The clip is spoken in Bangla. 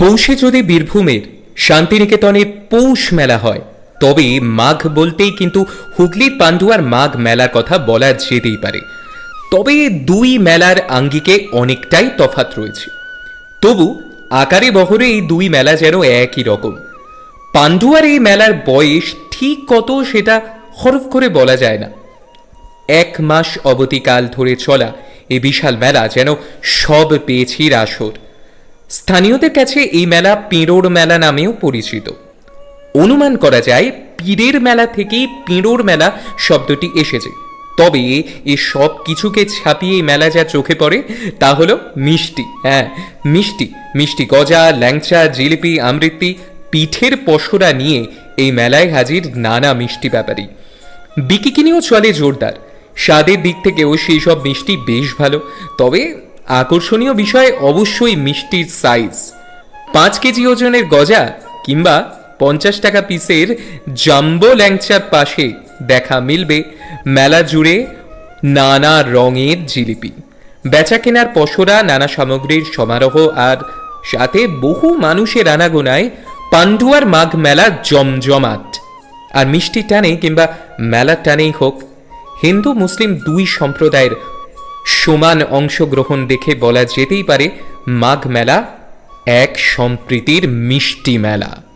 পৌষে যদি বীরভূমের শান্তিনিকেতনে পৌষ মেলা হয়, তবে মাঘ বলতেই কিন্তু হুগলির পান্ডুয়ার মাঘ মেলার কথা বলা যেতেই পারে। তবে দুই মেলার আঙ্গিকে অনেকটাই তফাৎ রয়েছে। তবু আকারে বহরে এই দুই মেলা যেন একই রকম। পান্ডুয়ার এই মেলার বয়স ঠিক কত সেটা হরফ করে বলা যায় না। এক মাস অবধিকাল ধরে চলা এই বিশাল মেলা যেন সব পেয়েছি আসর স্থানীয়দের কাছে এই মেলা পিঁড়োর মেলা নামেও পরিচিত। অনুমান করা যায়, পীরের মেলা থেকেই পিঁড়োর মেলা শব্দটি এসেছে। তবে এ সব কিছুকে ছাপিয়ে মেলা যা চোখে পড়ে, তা হলো মিষ্টি। হ্যাঁ মিষ্টি। মিষ্টি গজা, ল্যাংচা, জিলিপি আমৃত্তি পিঠের পশরা নিয়ে এই মেলায় হাজির নানা মিষ্টি ব্যাপারী। বিকিকিনিও চলে জোরদার। স্বাদের দিক থেকেও সেই সব মিষ্টি বেশ ভালো। তবে আকর্ষণীয় বিষয় অবশ্যই মিষ্টির সাইজ পাঁচ কেজি ওজনের গজা কিংবা পঞ্চাশ টাকা পিসের জাম্বো ল্যাংচার পাশে দেখা মিলবে মেলা জুড়ে নানা রঙের জিলিপি। বেচা কেনার পসরা, নানা সামগ্রীর সমারোহ আর সাথে বহু মানুষের আনাগোনায় পান্ডুয়ার মাঘ মেলা জমজমাট। আর মিষ্টি টানে কিংবা মেলার টানেই হোক, হিন্দু, মুসলিম দুই সম্প্রদায়ের সমান অংশগ্রহণ দেখে বলা যেতেই পারে মাঘ মেলা এক সম্প্রীতির মিষ্টি মেলা।